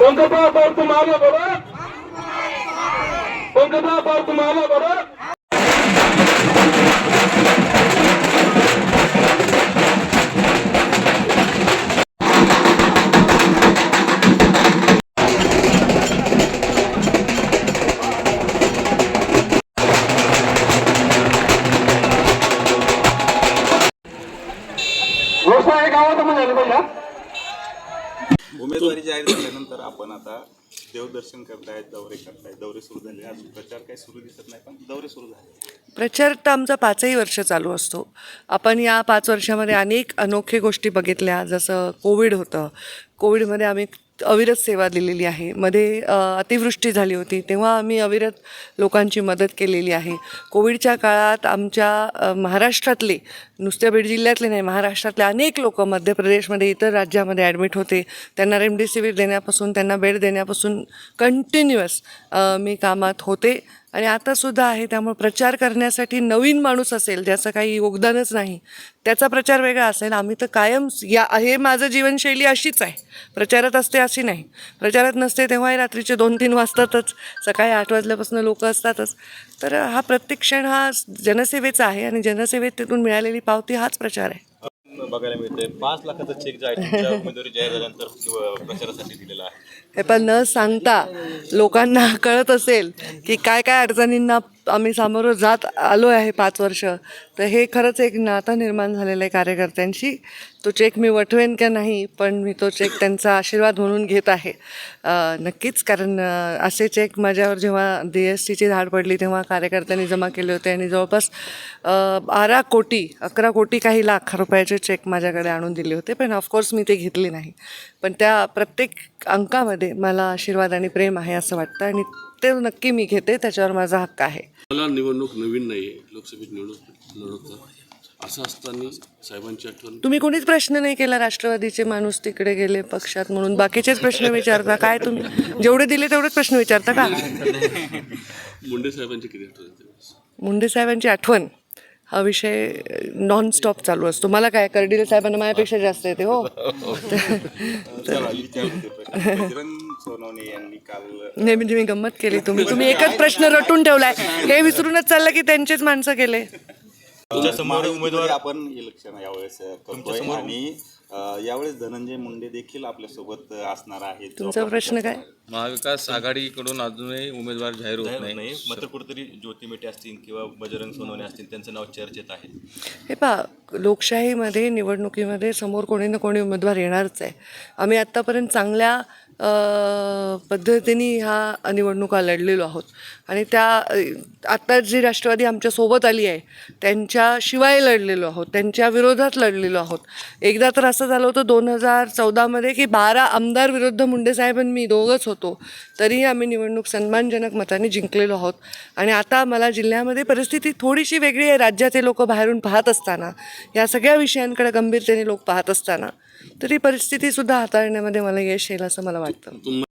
पंकजा पर तुम्हाला बरोबर पंकजा पर तुम्हाला बरोबर व्यवसाय गावात पण झालं पाहिजे हा? उमेदवारी जाहीर झाल्यानंतर आपण आता देवदर्शन करतायत दौरे करतायत दौरे सुरू झाले. अजून प्रचार काही सुरू दिसत नाही पण दौरे सुरू झाले. प्रचार तर आमचा पाचही वर्ष चालू असतो. आपण या पाच वर्षामध्ये अनेक अनोखे गोष्टी बघितल्या जसं कोविड होतं. कोविडमध्ये आम्ही अविरत सेवा दिलेली आहे. मध्ये अतिवृष्टी झाली होती. तेव्हा आम्ही अविरत लोकांची मदत केलेली आहे. कोविडच्या काळात आमच्या महाराष्ट्रातले नुसत्या बीड जिल्ह्यातले नाही महाराष्ट्रातले अनेक लोक मध्य प्रदेशमध्ये इतर राज्यामध्ये ॲडमिट होते. त्यांना रेमडेसिवीर देण्यापासून त्यांना बेड देण्यापासून कंटिन्युअस मी कामात होते. आणि आतासुद्धा आहे त्यामुळे प्रचार करण्यासाठी नवीन माणूस असेल ज्याचं काही योगदानच नाही त्याचा प्रचार वेगळा असेल. आम्ही तर कायम या हे माझं जीवनशैली अशीच आहे. प्रचारात असते अशी नाही. प्रचारात नसते तेव्हाही रात्रीचे दोन तीन वाजतातच. सकाळी आठ वाजल्यापासून लोक असतातच. तर हा प्रत्येक क्षण हा जनसेवेचा आहे आणि जनसेवेत तिथून मिळालेली पावती हाच प्रचार आहे. बघायला मिळतंय पाच लाखाचा चेक जो आहे तुमच्या उमेदवारी जाहीर झाल्यानंतर किंवा प्रचारासाठी दिलेला आहे. हे पण न सांगता लोकांना कळत असेल की काय काय अडचणींना आम्ही सामोरं जात आलो आहे पाच वर्ष. तर हे खरंच एक नातं निर्माण झालेलं आहे कार्यकर्त्यांशी. तो चेक मी वठवेन का नाही पण मी तो चेक त्यांचा आशीर्वाद म्हणून घेत आहे. नक्कीच कारण असे चेक माझ्यावर जेव्हा डी एस टीची धाड पडली तेव्हा कार्यकर्त्यांनी जमा केले होते आणि जवळपास बारा कोटी अकरा कोटी काही लाख रुपयाचे चेक माझ्याकडे आणून दिले होते. पण ऑफकोर्स मी ते घेतले नाही. पण त्या प्रत्येक अंकामध्ये मला आशीर्वाद आणि प्रेम आहे असं वाटतं आणि ते नक्की मी घेते त्याच्यावर माझा हक्क आहे. मला निवडणूक नवीन नाही आहे निवडणूक असं असताना साहेबांची आठवण तुम्ही कोणीच प्रश्न नाही केला राष्ट्रवादीचे माणूस तिकडे गेले पक्षात म्हणून. बाकीचेच प्रश्न विचारता. काय तुम्ही? जेवढे दिले तेवढेच प्रश्न विचारता का? मुंडे साहेबांची किती आठवण मुंडे साहेबांची आठवण. हा विषय नॉन स्टॉप चालू असतो. मला काय कर्डिले साहेबांना माझ्यापेक्षा जास्त येते हो? नाही म्हणजे मी गंमत केली तुम्ही. तुम्ही एकच प्रश्न रटून ठेवलाय. हे विसरूनच चाललं की त्यांचेच माणसं केले. तुमच्यासमोर उमेदवार आपण इलेक्शन यावेळेस करतोय आणि अं, यावेळेस धनंजय मुंडे देखील आपल्यासोबत असणार आहेत. तुमचा प्रश्न काय? महाविकास आघाडीकडून अजूनही उमेदवार जाहीर होत नाही. नाही. मात्र कुठेतरी ज्योती मेटे असतील किंवा बजरंग सोनवणे असतील त्यांचं नाव चर्चेत आहे. हे पहा लोकशाहीमध्ये निवडणुकीमध्ये समोर कोणी ना कोणी उमेदवार येणारच आहे. आम्ही आत्तापर्यंत चांगल्या पद्धतीने ह्या निवडणुका लढलेलो आहोत. आणि त्या आत्ता जी राष्ट्रवादी आमच्यासोबत आली आहे त्यांच्याशिवाय लढलेलो आहोत त्यांच्या विरोधात लढलेलो आहोत. एकदा तर असं झालं होतं दोन हजार चौदामध्ये की बारा आमदार विरुद्ध मुंडेसाहेब आणि मी दोघंच होतो. तरीही आम्ही निवडणूक सन्मानजनक मताने जिंकलेलो आहोत. आणि आता मला जिल्ह्यामध्ये परिस्थिती थोडीशी वेगळी आहे. राज्याचे लोक बाहेरून पाहत असताना या सगळ्या विषयांकडे गंभीरतेने लोक पाहत असताना. तरी परिस्थितीसुद्धा हाताळण्यामध्ये मला यश येईल असं मला वाटतं.